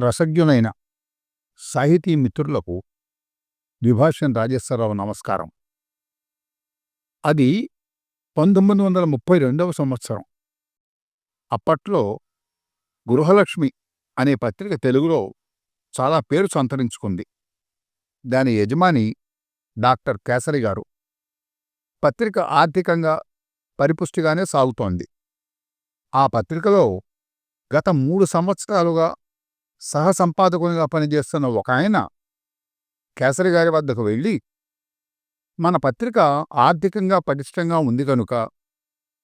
రసజ్ఞులైన సాహితీ మిత్రులకు ద్విభాషన్ రాజేశ్వరరావు నమస్కారం. అది పంతొమ్మిది వందల ముప్పై రెండవ సంవత్సరం. అప్పట్లో గృహలక్ష్మి అనే పత్రిక తెలుగులో చాలా పేరు సంతరించుకుంది. దాని యజమాని డాక్టర్ కేసరి గారు. పత్రిక ఆర్థికంగా పరిపుష్టిగానే సాగుతోంది. ఆ పత్రికలో గత మూడు సంవత్సరాలుగా సహసంపాదకునిగా పనిచేస్తున్న ఒక ఆయన కేసరి గారి వద్దకు వెళ్ళి మన పత్రిక ఆర్థికంగా పటిష్టంగా ఉంది కనుక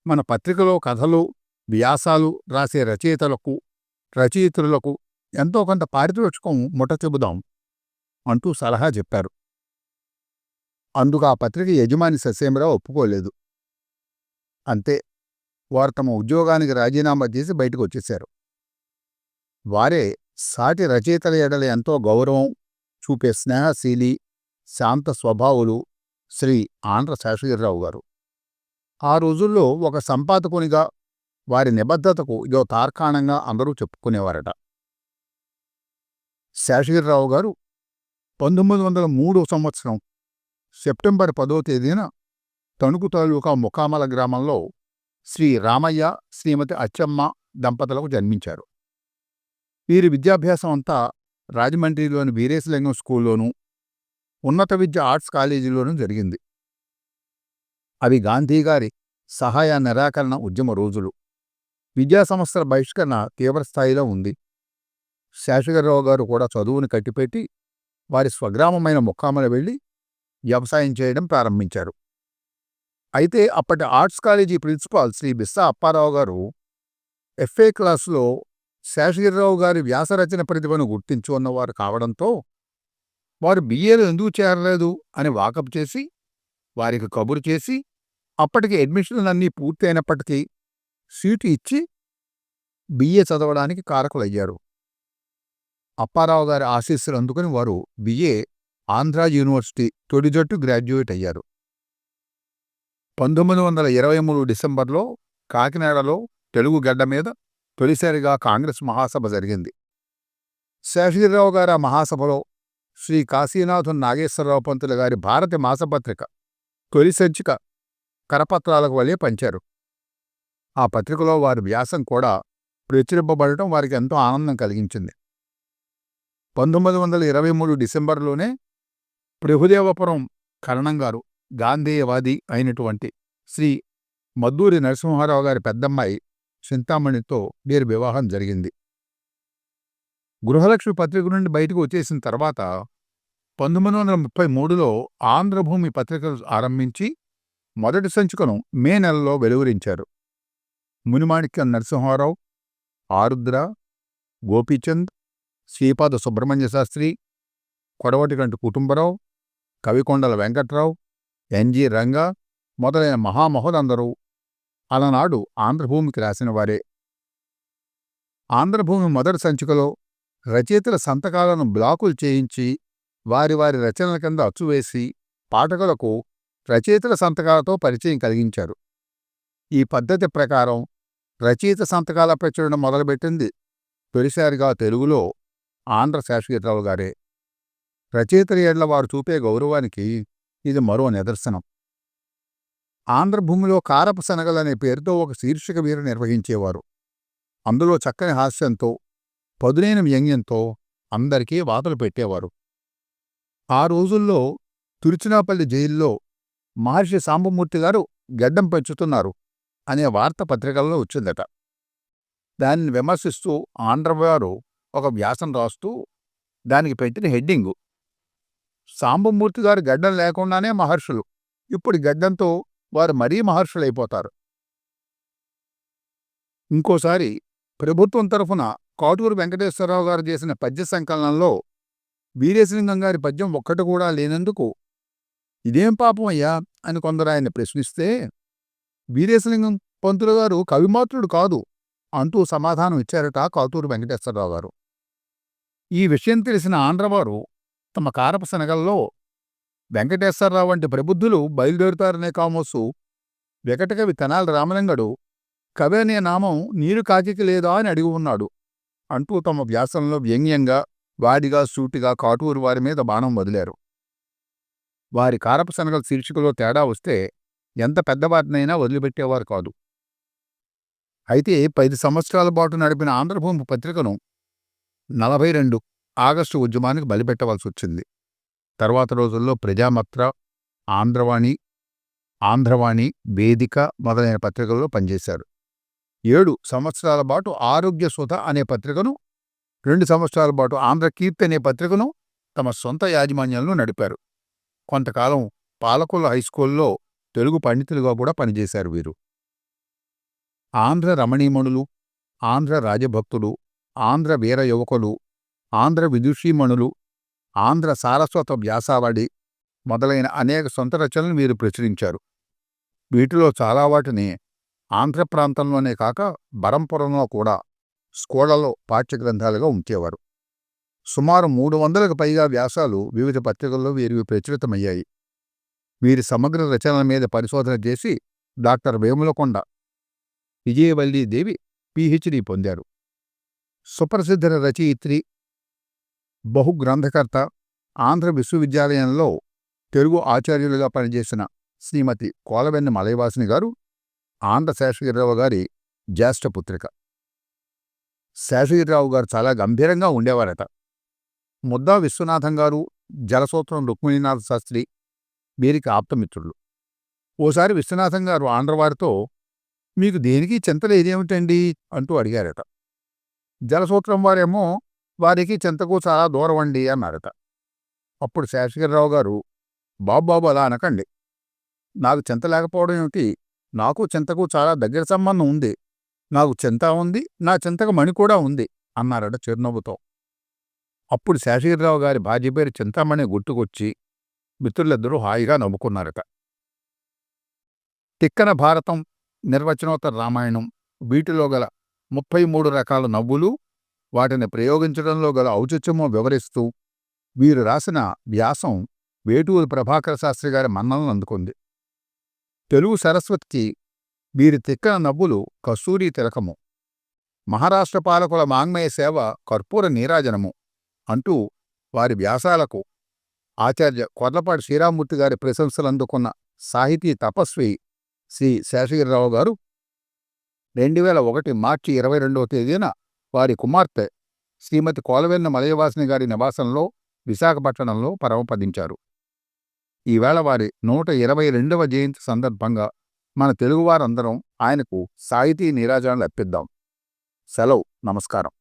మన పత్రికలో కథలు వ్యాసాలు రాసే రచయితలకు రచయితులకు ఎంతో కొంత పారితోషికం ముఠ చెబుదాం అంటూ సలహా చెప్పారు. అందుకు ఆ పత్రిక యజమాని ససేమరావు ఒప్పుకోలేదు. అంతే వారు తమ ఉద్యోగానికి రాజీనామా చేసి బయటకు వచ్చేశారు. వారే సాటి రచయితల ఎడల ఎంతో గౌరవం చూపే స్నేహశీలి శాంత స్వభావులు శ్రీ ఆంధ్ర శేషగిరిరావు గారు. ఆ రోజుల్లో ఒక సంపాదకునిగా వారి నిబద్ధతకు ఇదో తార్కాణంగా అందరూ చెప్పుకునేవారట. శేషగిరిరావు గారు పంతొమ్మిది వందల మూడో సంవత్సరం సెప్టెంబర్ పదో తేదీన తణుకు తాలూకా ముకామల గ్రామంలో శ్రీ రామయ్య శ్రీమతి అచ్చమ్మ దంపతులకు జన్మించారు. వీరి విద్యాభ్యాసం అంతా రాజమండ్రిలోని వీరేశలింగం స్కూల్లోనూ ఉన్నత విద్య ఆర్ట్స్ కాలేజీలోనూ జరిగింది. అవి గాంధీగారి సహాయ నిరాకరణ ఉద్యమ రోజులు. విద్యాసంస్థల బహిష్కరణ తీవ్రస్థాయిలో ఉంది. శేషగిరిరావు గారు కూడా చదువుని కట్టిపెట్టి వారి స్వగ్రామమైన ముక్కామల వెళ్ళి వ్యవసాయం చేయడం ప్రారంభించారు. అయితే అప్పటి arts college principal Shri Bissa Apparao గారు ఎఫ్ఏ క్లాసులో శేషగిరిరావు గారి వ్యాసరచన ప్రతిభను గుర్తించు అన్నవారు కావడంతో వారు బిఏలు ఎందుకు చేరలేదు అని వాకప్ చేసి వారికి కబురు చేసి అప్పటికి అడ్మిషన్లన్నీ పూర్తయినప్పటికీ సీటు ఇచ్చి బిఏ చదవడానికి కారకులయ్యారు. అప్పారావు గారి ఆశీస్సులు అందుకుని వారు బిఏ ఆంధ్రా యూనివర్సిటీ తొడి జట్టు గ్రాడ్యుయేట్ అయ్యారు. పంతొమ్మిది వందల ఇరవై మూడు డిసెంబర్లో కాకినాడలో తెలుగు గడ్డ మీద తొలిసారిగా కాంగ్రెస్ మహాసభ జరిగింది. శేషగిరిరావు గారి మహాసభలో శ్రీ కాశీనాథన్ నాగేశ్వరరావు పంతులు గారి భారతి మాసపత్రిక తొలి సంచిక కరపత్రాలకు వలె పంచారు. ఆ పత్రికలో వారి వ్యాసం కూడా ప్రచురింపబడటం వారికి ఎంతో ఆనందం కలిగించింది. పంతొమ్మిది వందల ఇరవై మూడు డిసెంబర్లోనే ప్రభుదేవపురం కరణం గారు గాంధేయవాది అయినటువంటి శ్రీ మద్దూరి నరసింహారావు గారి పెద్దమ్మాయి చింతామణితో వీరి వివాహం జరిగింది. గృహలక్ష్మి పత్రిక నుండి బయటకు వచ్చేసిన తర్వాత పంతొమ్మిది వందల ముప్పై మూడులో ఆంధ్రభూమి పత్రికలు ఆరంభించి మొదటి సంచికను మే నెలలో వెలువరించారు. మునిమాణిక్యం నరసింహారావు ఆరుద్ర గోపీచంద్ శ్రీపాద సుబ్రహ్మణ్య శాస్త్రి కొడవటికంటి కుటుంబరావు కవికొండల వెంకట్రావు ఎన్జి రంగా మొదలైన మహామహులందరూ అలనాడు ఆంధ్రభూమికి రాసినవారే ఆంధ్రభూమి మొదటి సంచికలో రచయితల సంతకాలను బ్లాకులు చేయించి వారి వారి రచనల కింద అచ్చువేసి పాఠకులకు రచయితల సంతకాలతో పరిచయం కలిగించారు. ఈ పద్ధతి ప్రకారం రచయిత సంతకాల ప్రచురణ మొదలుపెట్టింది తొలిసారిగా తెలుగులో ఆంధ్ర శాశ్వతరావు గారే. రచయితల ఏళ్ళ వారు చూపే గౌరవానికి ఇది మరో నిదర్శనం. ఆంధ్రభూమిలో కారపు శనగలనే పేరుతో ఒక శీర్షిక వీరు నిర్వహించేవారు. అందులో చక్కని హాస్యంతో పదునైన వ్యంగ్యంతో అందరికీ వాతలు పెట్టేవారు. ఆ రోజుల్లో తురిచినాపల్లి జైల్లో మహర్షి సాంబమూర్తి గారు గడ్డం పెంచుతున్నారు అనే వార్త పత్రికల్లో వచ్చిందట. దానిని విమర్శిస్తూ ఆంధ్రవారు ఒక వ్యాసం రాస్తూ దానికి పెట్టిన హెడ్డింగు. సాంబమూర్తి గారు గడ్డం లేకుండానే మహర్షులు. ఇప్పుడు గడ్డంతో వారు మరీ మహర్షులైపోతారు. ఇంకోసారి ప్రభుత్వం తరఫున కాటూరు వెంకటేశ్వరరావు గారు చేసిన పద్య సంకలనంలో వీరేశలింగం గారి పద్యం ఒక్కటి కూడా లేనందుకు ఇదేం పాపం అయ్యా అని కొందరు ఆయన ప్రశ్నిస్తే వీరేశలింగం పంతులు గారు కవిమాత్రుడు కాదు అంటూ సమాధానం ఇచ్చారట కాతూరు వెంకటేశ్వరరావు గారు. ఈ విషయం తెలిసిన ఆంధ్రవారు తమ కారప శనగల్లో వెంకటేశ్వరరావు వంటి ప్రబుద్ధులు బయలుదేరుతారనే కామోసు. వెకటకవి తెనాలి రామలింగడు కవి అనే నామం నీరు కాకికి లేదా అని అడిగి ఉన్నాడు. అంటూ తమ వ్యాసంలో వ్యంగ్యంగా వాడిగా సూటిగా కాటూరు వారి మీద బాణం వదిలారు. వారి కారపశనగల శీర్షికలో తేడా వస్తే ఎంత పెద్దవారినైనా వదిలిపెట్టేవారు కాదు. అయితే పది సంవత్సరాల పాటు నడిపిన ఆంధ్రభూమి పత్రికను నలభై రెండు ఆగస్టు ఉద్యమానికి బలిపెట్టవలసి వచ్చింది తర్వాత రోజుల్లో ప్రజామత్ర ఆంధ్రవాణి ఆంధ్రవాణి వేదిక మొదలైన పత్రికల్లో పనిచేశారు. ఏడు సంవత్సరాల పాటు ఆరోగ్య సుధ అనే పత్రికను రెండు సంవత్సరాల పాటు ఆంధ్రకీర్తి అనే పత్రికను తమ సొంత యాజమాన్యంలో నడిపారు. కొంతకాలం పాలకొల్ల హైస్కూల్లో తెలుగు పండితులుగా కూడా పనిచేశారు వీరు. ఆంధ్ర రమణీమణులు ఆంధ్ర రాజభక్తులు ఆంధ్ర వీర యువకులు ఆంధ్ర విదుషీమణులు ఆంధ్ర సారస్వత వ్యాసావళి మొదలైన అనేక సొంత రచనలు వీరు ప్రచురించారు. వీటిలో చాలా వాటిని ఆంధ్ర ప్రాంతంలోనే కాక బరంపురంలో కూడా స్కూళ్ళలో పాఠ్యగ్రంథాలుగా ఉంచేవారు. సుమారు మూడు వందలకు పైగా వ్యాసాలు వివిధ పత్రికల్లో వీరివి ప్రచురితమయ్యాయి. వీరి సమగ్ర రచనల మీద పరిశోధన చేసి డాక్టర్ వేములకొండ విజయవల్లీదేవి పిహెచ్డి పొందారు. సుప్రసిద్ధ రచయిత్రి బహుగ్రంథకర్త ఆంధ్ర విశ్వవిద్యాలయంలో తెలుగు ఆచార్యులుగా పనిచేసిన శ్రీమతి కోలవెన్న మలయవాసిని గారు ఆంధ్ర శేషగిరిరావు గారి జ్యేష్ఠపుత్రిక శేషగిరిరావు గారు చాలా గంభీరంగా ఉండేవారట. ముద్దా విశ్వనాథం గారు జలసూత్రం రుక్మిణీనాథ శాస్త్రి వీరికి ఆప్తమిత్రులు. ఓసారి విశ్వనాథం గారు ఆంధ్రవారితో మీకు దేనికి చింతలేదేమిటండి అంటూ అడిగారట. జలసూత్రం వారేమో వారికి చింతకు చాలా దూరం అండి అన్నారట. అప్పుడు శేషగిరిరావు గారు బాబాబు అలా అనకండి. నాకు చింత లేకపోవడం ఏమిటి? నాకు చింతకు చాలా దగ్గర సంబంధం ఉంది. నాకు చింత ఉంది నా చింతకు మణి కూడా ఉంది అన్నారట చిరునవ్వుతో. అప్పుడు శేషగిరిరావు గారి భార్య పేరు చింతామణి గుర్తుకొచ్చి మిత్రులిద్దరూ హాయిగా నవ్వుకున్నారట. తిక్కన భారతం నిర్వచనోత్తర రామాయణం వీటిలో గల ముప్పై మూడు రకాల నవ్వులు వాటిని ప్రయోగించడంలో గల ఔచిత్యమో వివరిస్తూ వీరు రాసిన వ్యాసం వేటూరు ప్రభాకర శాస్త్రి గారి మన్నలను అందుకుంది. తెలుగు సరస్వతికి వీరి తిక్కన నవ్వులు కస్తూరి తిలకము. మహారాష్ట్ర పాలకుల మాంగ్మయ సేవ కర్పూర నీరాజనము అంటూ వారి వ్యాసాలకు ఆచార్య కొర్లపాటి శ్రీరామూర్తి గారి ప్రశంసలు అందుకున్న సాహితీ తపస్వి శ్రీ శేషగిరిరావు గారు రెండు వేల ఒకటి మార్చి ఇరవై రెండవ తేదీన వారి కుమార్తె శ్రీమతి కోలవెన్న మలయవాసిని గారి నివాసంలో విశాఖపట్టణంలో పరమపదించారు ఈవేళ వారి నూట ఇరవై రెండవ జయంతి సందర్భంగా మన తెలుగువారందరం ఆయనకు సాహితీ నీరాజనాలు అర్పిద్దాం. సెలవు. నమస్కారం.